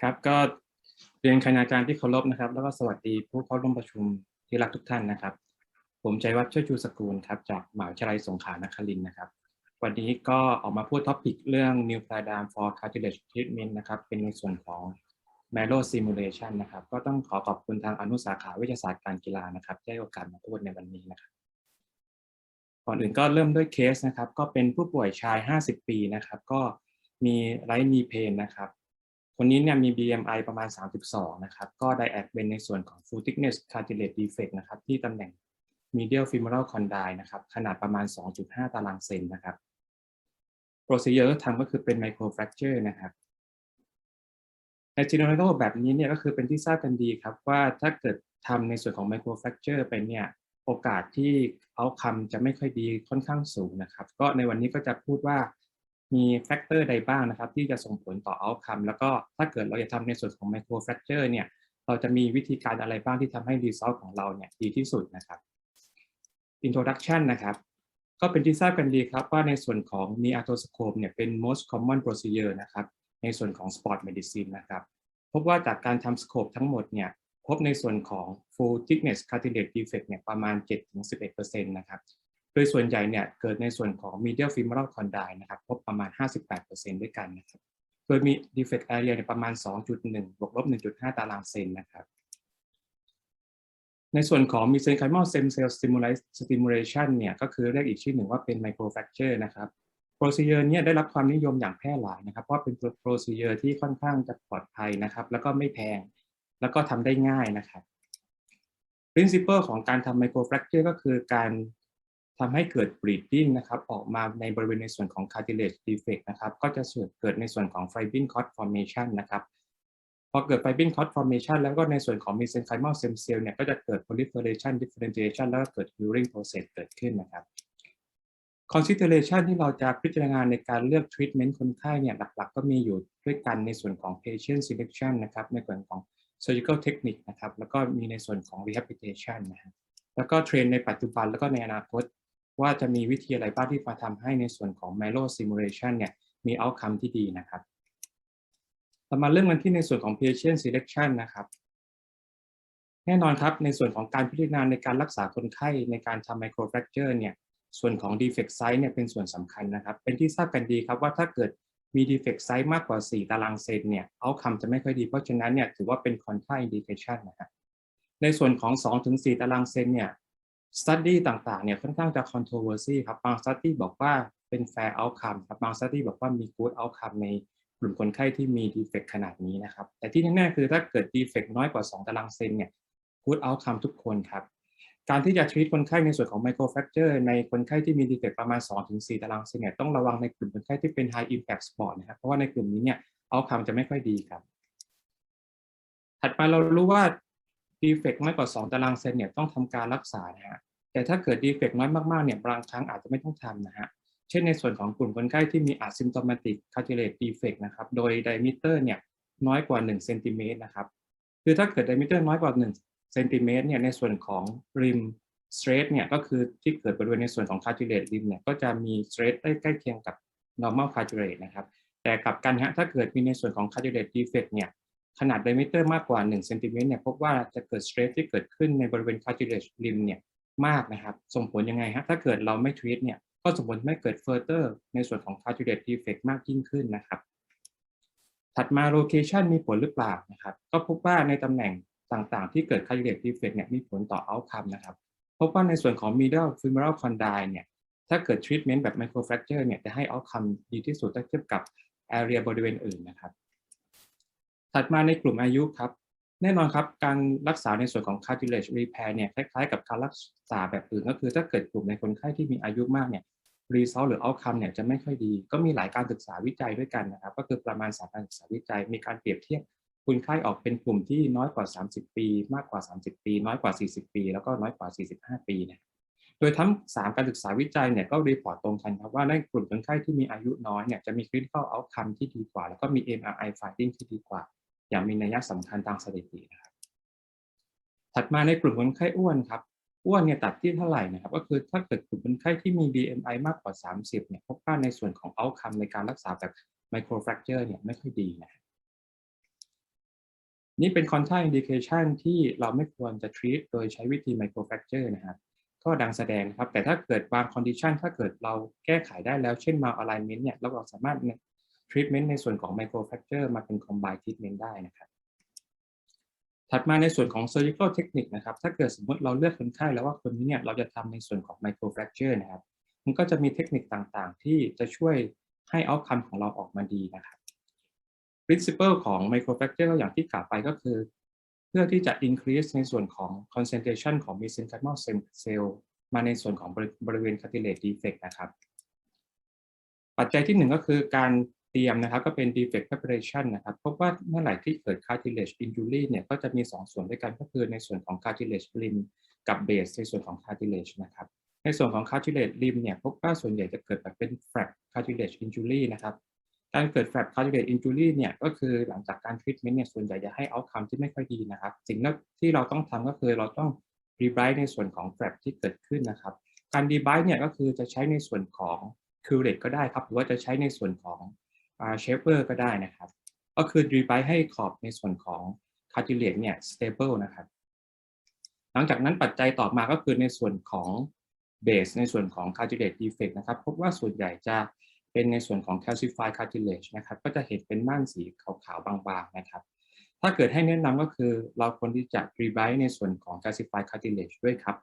ครับก็เรียนคณาจารย์ที่เคารพนะครับ แล้วก็สวัสดีผู้เข้าร่วมประชุมที่รักทุกท่านนะครับ ผมชัยวัฒน์ช่วยชูสกุลครับจากมหาวิทยาลัยสงขลานครินทร์นะครับ วันนี้ก็ออกมาพูดท็อปิกเรื่อง New Paradigm for Cartilage Treatment นะครับเป็นในส่วนของ Marrow Simulation นะครับ ก็ต้องขอขอบคุณทางอนุสาขาวิทยาศาสตร์การกีฬานะครับที่ให้โอกาสมาพูดในวันนี้นะครับก่อนอื่นก็เริ่มด้วยเคสนะครับ ก็เป็นผู้ป่วยชาย 50 ปีนะครับ ก็มีไรมีเพนนะครับ คนนี้เนี่ยมี BMI ประมาณ 32 นะครับ ก็ไดแอดเป็นในส่วนของ full thickness cartilage defect นะครับ ที่ตำแหน่ง medial femoral condyle นะครับ ขนาดประมาณ 2.5 ตารางเซนนะครับ procedure ที่ทำก็คือเป็น micro fracture นะครับใน general แบบนี้เนี่ยก็คือเป็นที่ทราบกันดีครับว่าถ้าเกิดทำในส่วนของ micro fracture ไปเนี่ยโอกาสที่เอาคำจะไม่ค่อยดีค่อนข้างสูงนะครับ ก็ในวันนี้ก็จะพูดว่า มีแฟกเตอร์ใดบ้างนะครับ ที่จะส่งผลต่อเอาคำแล้วก็ถ้าเกิดเราจะทำในส่วนของไมโครแฟกเจอร์เนี่ย เราจะมีวิธีการอะไรบ้างที่ทำให้รีซอสของเราเนี่ยดีที่สุดนะครับ Introduction นะครับ ก็เป็นที่ทราบกันดีครับว่าในส่วนของ n e a t o s c o p e เนี่ยเป็น most common procedure นะครับ ในส่วนของ sport medicine นะครับ พบว่าจากการทำสโคปทั้งหมดเนี่ยพบในส่วนของ full thickness cartilage defect เนี่ยประมาณ 7-11%นะครับ โดยส่วนใหญ่เนี่ยเกิดในส่วนของ medial femoral condyle นะครับพบประมาณ 58%ด้วยกันนะครับโดยมี defect area เนี่ยประมาณ 2.1 บวกลบ 1.5 ตารางเซนนะครับในส่วนของ mesenchymal stem cell stimulation เนี่ยก็คือเรียกอีกชื่อหนึ่งว่าเป็น microfracture นะครับ procedure เนี่ยได้รับความนิยมอย่างแพร่หลายนะครับ เพราะเป็น procedure ที่ค่อนข้างจะปลอดภัยนะครับ แล้วก็ไม่แพง แล้วก็ทำได้ง่ายนะครับ principle ของการทำ microfracture ก็คือการ ทำให้เกิด bleeding นะครับออกมาในบริเวณในส่วนของ cartilage defect นะครับก็จะเกิดในส่วนของ fibrin cord formation นะครับพอเกิด fibrin cord formation แล้วก็ในส่วนของ mesenchymal stem cell เนี่ยก็จะเกิด proliferation differentiation แล้วก็เกิด healing process เกิดขึ้นนะครับ consideration ที่เราจะพิจารณาในการเลือก treatment คนไข้เนี่ยหลักๆ ก็มีอยู่ด้วยกันในส่วนของ patient selection นะครับในส่วนของ surgical technique นะครับแล้วก็มีในส่วนของ rehabilitation นะครับแล้วก็เทรนในปัจจุบันแล้วก็ในอนาคต ว่าจะมีวิธีอะไรบ้างที่มาทำให้ในส่วนของ Marrow Simulation เนี่ยมี outcome ที่ดีนะครับเรามาเริ่มกันที่ในส่วนของ patient selection นะครับ แน่นอนครับในส่วนของการพิจารณาในการรักษาคนไข้ในการทำ microfracture เนี่ยส่วนของ defect size เนี่ยเป็นส่วนสำคัญนะครับ เป็นที่ทราบกันดีครับว่าถ้าเกิดมี defect size มากกว่า 4 ตารางเซนเนี่ย outcome จะไม่ค่อยดี เพราะฉะนั้นเนี่ยถือว่าเป็น contra indication นะครับในส่วนของ 2-4 ตารางเซนเนี่ย study ต่างๆเนี่ยค่อนข้างจะ controversy ครับบาง study บอกว่าเป็น fair outcome ครับบาง study บอกว่ามี good outcome ในกลุ่มคนไข้ที่มี defect ขนาดนี้นะครับ แต่ที่แน่ๆคือถ้าเกิด defect น้อยกว่า 2 ตารางเซนเนี่ย good outcome ทุกคนครับ การที่จะ treat คนไข้ในส่วนของ microfracture ในคนไข้ที่มี defect ประมาณ 2-4 ตารางเซนเนี่ยต้องระวังในกลุ่มคนไข้ที่เป็น high impact sport นะครับเพราะว่าในกลุ่มนี้เนี่ย outcome จะไม่ค่อยดีครับถัดมาเรารู้ว่า defect น้อยกว่า 2 ตารางเซนเนี่ยต้องทำการรักษานะฮะแต่ถ้าเกิด defect น้อยมากๆเนี่ยบางครั้งอาจจะไม่ต้องทำนะฮะเช่นในส่วนของกลุ่มคนไข้ที่มี asymptomatic cartilage defect นะครับโดย diameter เนี่ยน้อยกว่า1เซนติเมตรนะครับคือถ้าเกิด diameter น้อยกว่า1เซนติเมตรเนี่ยในส่วนของ rim stress เนี่ยก็คือที่เกิดบริเวณในส่วนของ cartilage rim เนี่ยก็จะมี stress ได้ใกล้เคียงกับ normal cartilage นะครับแต่กลับกันฮะถ้าเกิดมีในส่วนของ cartilage defect เนี่ย ขนาด diameter มากกว่า1เซนติเมตรเนี่ยพบว่าจะเกิด stress ที่เกิดขึ้นในบริเวณ cartilage rim เนี่ยมากนะครับ ส่งผลยังไงฮะถ้าเกิดเราไม่ treat เนี่ยก็ส่งผลให้เกิด further ในส่วนของ cartilage defect มากยิ่งขึ้นนะครับถัดมา location มีผลหรือเปล่านะครับ ก็พบว่าในตำแหน่งต่างๆ ที่เกิด cartilage defect เนี่ยมีผลต่อ outcome นะครับพบว่าในส่วนของ medial femoral condyle เนี่ยถ้าเกิด treatment แบบ microfracture เนี่ยจะให้ outcome ดีที่สุดถ้าเทียบกับ area บริเวณอื่นนะครับ ถัดมาในกลุ่มอายุครับ แน่นอนครับ การรักษาในส่วนของ cartilage repair เนี่ยคล้ายๆกับการรักษาแบบอื่นก็คือถ้าเกิดกลุ่มในคนไข้ที่มีอายุมากเนี่ย result หรือ outcome เนี่ยจะไม่ค่อยดี ก็มีหลายการศึกษาวิจัยด้วยกันนะครับ ก็คือประมาณสามการศึกษาวิจัย มีการเปรียบเทียบคนไข้ออกเป็นกลุ่มที่น้อยกว่า 30 ปี มากกว่า 30 ปี น้อยกว่า 40 ปี แล้วก็น้อยกว่า 45 ปีเนี่ย ดยทั้ง 3 การศึกษาวิจัยเนี่ยก็รีพอร์ตตรงกันครับว่าในกลุ่มคนไข้ที่มีอายุน้อยเนี่ยจะมี clinical outcome ที่ดีกว่า แล้วก็มี MRI finding ที่ดีกว่า อย่างมีนัยสำคัญทางสถิตินะครับถัดมาในกลุ่มคนไข้อ้วนครับอ้วนเนี่ยตัดที่เท่าไหร่นะครับก็คือถ้าเกิดกลุ่มคนไข้ที่มี BMI มากกว่า 30เนี่ยพบว่าในส่วนของ outcome ในการรักษาแบบ microfracture เนี่ยไม่ค่อยดีนะนี่เป็น contra indication ที่เราไม่ควรจะ treat โดยใช้วิธี microfracture นะครับ ก็ดังแสดงครับ แต่ถ้าเกิดบาง condition ถ้าเกิดเราแก้ไขได้แล้ว เช่น malalignment เนี่ยเราก็สามารถ treatment ในส่วนของ microfracture มาเป็น combine treatment ได้นะครับถัดมาในส่วนของ surgical technique นะครับ ถ้าเกิดสมมติเราเลือกคนไข้แล้วว่าคนนี้เนี่ยเราจะทำในส่วนของ microfracture นะครับ มันก็จะมีเทคนิคต่างๆ ที่จะช่วยให้ outcome ของเราออกมาดีนะครับ principle ของ microfracture อย่างที่กล่าวไปก็คือ เพื่อที่จะ increase ในส่วนของ concentration ของ mesenchymal cell มาในส่วนของบริเวณ cartilage defect นะครับ ปัจจัยที่หนึ่งก็คือการเตรียมนะครับก็เป็น defect preparation นะครับพบว่าเมื่อไหร่ที่เกิด cartilage injury เนี่ยก็จะมี 2 ส่วนด้วยกันก็คือในส่วนของ cartilage rim กับ base ในส่วนของ cartilage นะครับ ในส่วนของ cartilage rim เนี่ยพบว่าส่วนใหญ่จะเกิดแบบเป็น flap cartilage injury นะครับ การเกิด flap cartilage injury เนี่ยก็คือหลังจากการ treatment เนี่ยส่วนใหญ่จะให้ outcome ที่ไม่ค่อยดีนะครับ สิ่งที่เราต้องทำก็คือเราต้อง rebright ในส่วนของ flap ที่เกิดขึ้นนะครับ การ rebright เนี่ยก็คือจะใช้ในส่วนของ curate ก็ได้ครับ หรือว่าจะใช้ในส่วนของ shaper ก็ได้นะครับ ก็คือ rebright ให้ขอบในส่วนของ cartilage เนี่ย stable นะครับ หลังจากนั้นปัจจัยต่อมาก็คือในส่วนของ base ในส่วนของ cartilage defect นะครับ พบว่าส่วนใหญ่จะ เป็นในส่วนของ calcified cartilage นะครับ ก็จะเห็นเป็นม่านสีขาวๆบางๆนะครับ ถ้าเกิดให้แนะนำก็คือเราควรที่จะ rebright ในส่วนของ calcified cartilage ด้วยครับ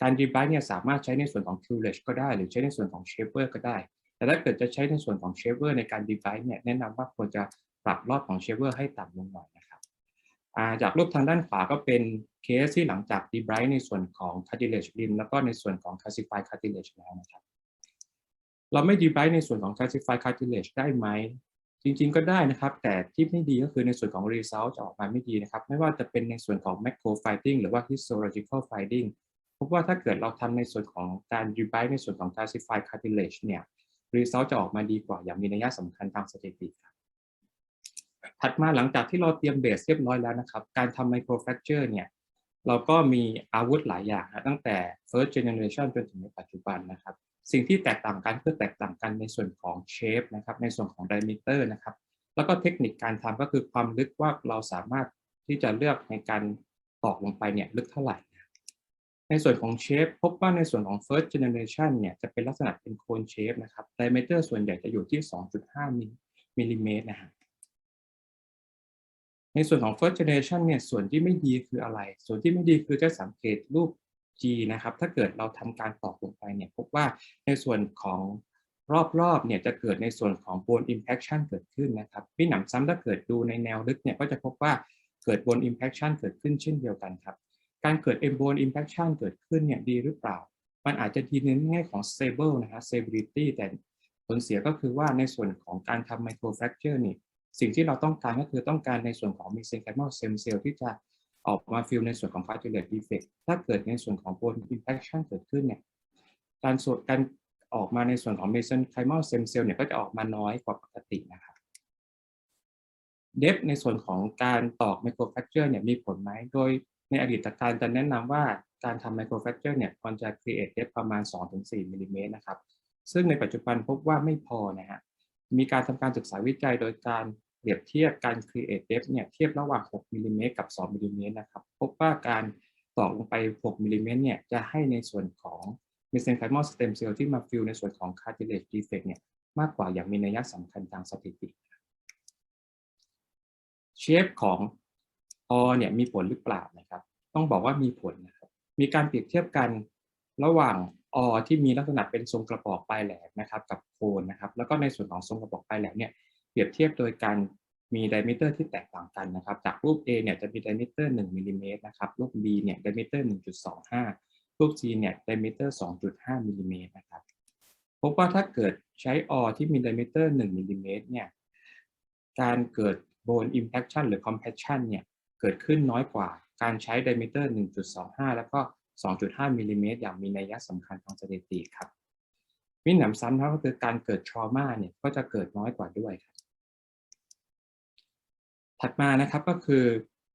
การ rebright เนี่ยสามารถใช้ในส่วนของ curage ก็ได้ หรือใช้ในส่วนของ shaper ก็ได้ แต่ถ้าเกิดจะใช้ในส่วนของ shaper ในการ rebright เนี่ยแนะนำว่าควรจะปรับรอบของ shaper ให้ต่ำลงหน่อยนะครับจากรูปทางด้านขวาก็เป็นเคสที่หลังจาก rebright ในส่วนของ cartilage rim แล้วก็ในส่วนของ calcified cartilage แล้วนะครับ เราไม่ rebright ในส่วนของ calcified cartilage ได้ไหม จริงๆก็ได้นะครับ แต่ที่ไม่ดีก็คือในส่วนของ result จะออกมาไม่ดีนะครับ ไม่ว่าจะเป็นในส่วนของ macro finding หรือว่า histological finding พบว่าถ้าเกิดเราทำในส่วนของการ rebright ในส่วนของ calcified cartilage เนี่ย result จะออกมาดีกว่าอย่างมีนัยสำคัญทางสถิติครับถัดมาหลังจากที่เราเตรียมเบสเรียบร้อยแล้วนะครับ การทำ microfracture เนี่ย เราก็มีอาวุธหลายอย่างนะตั้งแต่ first generation จนถึงในปัจจุบันนะครับ สิ่งที่แตกต่างกันคือแตกต่างกันในส่วนของ shape นะครับในส่วนของ diameter นะครับ แล้วก็เทคนิคการทำก็คือความลึกว่าเราสามารถที่จะเลือกในการตอกลงไปเนี่ยลึกเท่าไหร่ ในส่วนของ shape พบว่าในส่วนของ first generation เนี่ยจะเป็นลักษณะเป็นโคน shape นะครับ diameter ส่วนใหญ่จะอยู่ที่ 2.5มิลลิเมตรนะฮะในส่วนของ first generation เนี่ยส่วนที่ไม่ดีคืออะไร ส่วนที่ไม่ดีคือจะสังเกตรูป G นะครับ ถ้าเกิดเราทำการตอกลงไปเนี่ยพบว่าในส่วนของรอบๆเนี่ยจะเกิดในส่วนของ bone impaction เกิดขึ้นนะครับพี่หนำซ้ำถ้าเกิดดูในแนวลึกเนี่ยก็จะพบว่าเกิด bone impaction เกิดขึ้นเช่นเดียวกันครับ การเกิด bone impaction เกิดขึ้นเนี่ยดีหรือเปล่า มันอาจจะดีในแง่ของ stable นะฮะ stability แต่ผลเสียก็คือว่าในส่วนของการทำ microfracture นี่สิ่งที่เราต้องการก็คือต้องการในส่วนของ mesenchymal stem cell ที่จะ ออกมาฟิลในส่วนของ cartilage defect ถ้าเกิดในส่วนของ bone impaction เกิดขึ้นเนี่ยการส่วนการออกมาในส่วนของ mesenchymal stem cell เนี่ยก็จะออกมาน้อยกว่าปกตินะครับ depth ในส่วนของการตอก microfracture เนี่ยมีผลไหม โดยในอดีตการจะแนะนำว่าการทำ microfracture เนี่ยควรจะ create depth ประมาณ 2-4มิลลิเมตรนะครับ ซึ่งในปัจจุบันพบว่าไม่พอนะฮะ มีการทำการศึกษาวิจัยโดยการ เปรียบเทียบการ create depth เนี่ยเทียบระหว่าง 6มิลลิเมตรกับ 2มิลลิเมตรนะครับพบว่าการตอกลงไป 6มิลลิเมตรเนี่ยจะให้ในส่วนของ mesenchymal stem cell ที่มาฟิลในส่วนของ cartilage defect เนี่ยมากกว่าอย่างมีนัยสำคัญทางสถิติ shape ของ o เนี่ยมีผลหรือเปล่านะครับ ต้องบอกว่ามีผลนะครับมีการเปรียบเทียบกันระหว่างอที่มีลักษณะเป็นทรงกระบอกปลายแหลมนะครับ กับโคนนะครับ แล้วก็ในส่วนของทรงกระบอกปลายแหลมเนี่ย รียบเทียบโดยการมีไดมิเตอร์ที่แตกต่างกันนะครับ จากรูป A เนี่ยจะมีไดมิเตอร์1มิลลิเมตรนะครับ รูป B เนี่ยไดมิเตอร์ 1.25 รูป C เนี่ยไดมิเตอร์ 2.5มิลลิเมตรนะครับ พบว่าถ้าเกิดใช้ออที่มีไดมิเตอร์1มิลลิเมตรเนี่ย การเกิด bone impaction หรือ compassion เนี่ยเกิดขึ้นน้อยกว่าการใช้ไดมิเตอร์ 1.25 แล้วก็ 2.5มิลลิเมตรอย่างมีนัยสำคัญทางสถิติครับมิหนำซ้ำครับก็คือการเกิด trauma เนี่ยก็จะเกิดน้อยกว่าด้วยครับ ถัดมานะครับก็คือ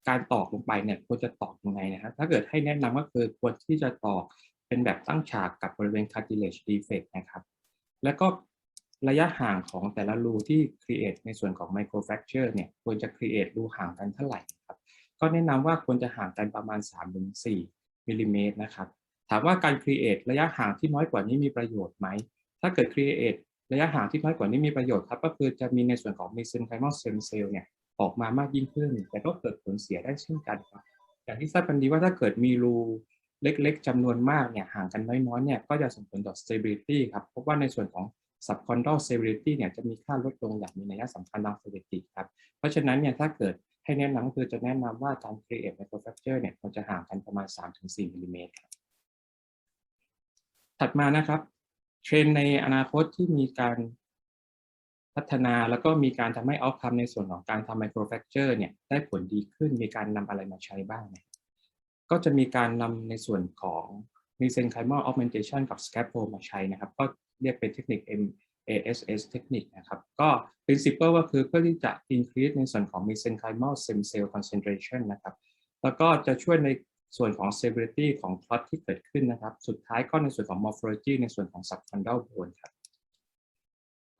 การตอกลงไปเนี่ยควรจะตอกยังไงนะครับ ถ้าเกิดให้แนะนำก็คือควรที่จะตอกเป็นแบบตั้งฉากกับบริเวณ cartilage defect นะครับ แล้วก็ระยะห่างของแต่ละรูที่ create ในส่วนของ microfracture เนี่ยควรจะ create รูห่างกันเท่าไหร่ครับ ก็แนะนำว่าควรจะห่างกันประมาณ3-4มิลลิเมตรนะครับ ถามว่าการ create ระยะห่างที่น้อยกว่านี้มีประโยชน์ไหม ถ้าเกิด create ระยะห่างที่น้อยกว่านี้มีประโยชน์ครับ ก็คือจะมีในส่วนของ mesenchymal stem cell เนี่ย ออกมามากยิ่งขึ้น แต่ก็เกิดผลเสียได้เช่นกันครับอย่างที่ทราบกันดีว่าถ้าเกิดมีรูเล็กๆจำนวนมากเนี่ยห่างกันน้อยๆเนี่ยก็จะส่งผลต่อ stability ครับพบว่าในส่วนของ subcondral stability เนี่ยจะมีค่าลดลงอย่างมีนัยสำคัญทางสถิติครับ เพราะฉะนั้นเนี่ยถ้าเกิดให้แนะนำก็คือจะแนะนำว่าการ create microfracture เนี่ยควรจะห่างกันประมาณ 3-4มิลลิเมตรครับถัดมานะครับ เทรนในอนาคตที่มีการ พัฒนาแล้วก็มีการทำให้ outcome ในส่วนของการทำ microfracture เนี่ยได้ผลดีขึ้นมีการนำอะไรมาใช้บ้างเนี่ยก็จะมีการนำในส่วนของ mesenchymal augmentation กับ scaffold มาใช้นะครับ ก็เรียกเป็นเทคนิค MASS เทคนิคนะครับ ก็ principle ก็คือเพื่อที่จะ increase ในส่วนของ mesenchymal stem cell concentration นะครับ แล้วก็จะช่วยในส่วนของ stability ของ clot ที่เกิดขึ้นนะครับ สุดท้ายก็ในส่วนของ morphology ในส่วนของ subchondral bone ครับ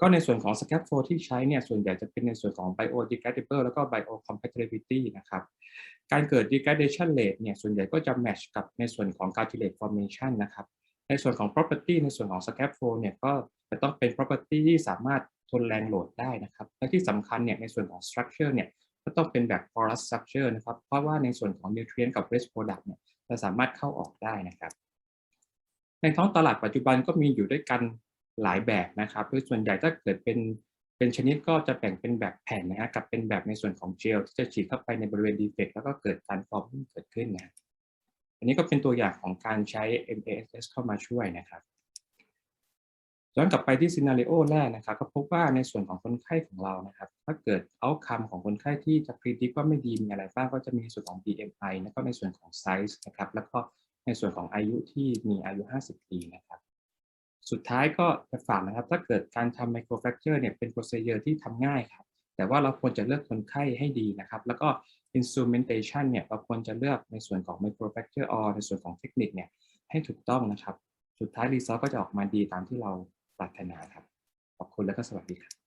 ก็ในส่วนของ scaffold ที่ใช้เนี่ยส่วนใหญ่จะเป็นในส่วนของ biodegradable แล้วก็ biocompatibility นะครับ การเกิด degradation rate เนี่ยส่วนใหญ่ก็จะ match กับในส่วนของ cartilage formation นะครับ ในส่วนของ property ในส่วนของ scaffold เนี่ยก็จะต้องเป็น property ที่สามารถทนแรงโหลดได้นะครับ และที่สำคัญเนี่ยในส่วนของ structure เนี่ยก็ต้องเป็นแบบ porous structure นะครับ เพราะว่าในส่วนของ nutrient กับ waste product เนี่ยจะสามารถเข้าออกได้นะครับ ในท้องตลาดปัจจุบันก็มีอยู่ด้วยกัน หลายแบบนะครับโดยส่วนใหญ่ถ้าเกิดเป็นเป็นชนิดก็จะแบ่งเป็นแบบแผ่นนะฮะกับเป็นแบบในส่วนของเจลที่จะฉีดเข้าไปในบริเวณ defect แล้วก็เกิดการฟอร์มเกิดขึ้นนะอันนี้ก็เป็นตัวอย่างของการใช้ MASS เข้ามาช่วยนะครับย้อนกลับไปที่ซีนารีโอแรกนะครับ ก็พบว่าในส่วนของคนไข้ของเรานะครับ ถ้าเกิดเอาคำของคนไข้ที่จะ predict ว่าไม่ดีมีอะไรบ้างก็จะมีส่วนของ BMI แล้วก็ในส่วนของ size นะครับ แล้วก็ในส่วนของอายุที่มีอายุ 50 ปีนะครับ สุดท้ายก็จะฝากนะครับ ถ้าเกิดการทำไมโครแฟกเจอร์เนี่ยเป็นโปรเซสเยอร์ที่ทำง่ายครับ แต่ว่าเราควรจะเลือกคนไข้ให้ดีนะครับ แล้วก็ instrumentation เนี่ยเราควรจะเลือกในส่วนของ microfracture or ในส่วนของเทคนิคเนี่ยให้ถูกต้องนะครับ สุดท้ายรีซอสก็จะออกมาดีตามที่เราปรารถนาครับ ขอบคุณและก็สวัสดีครับ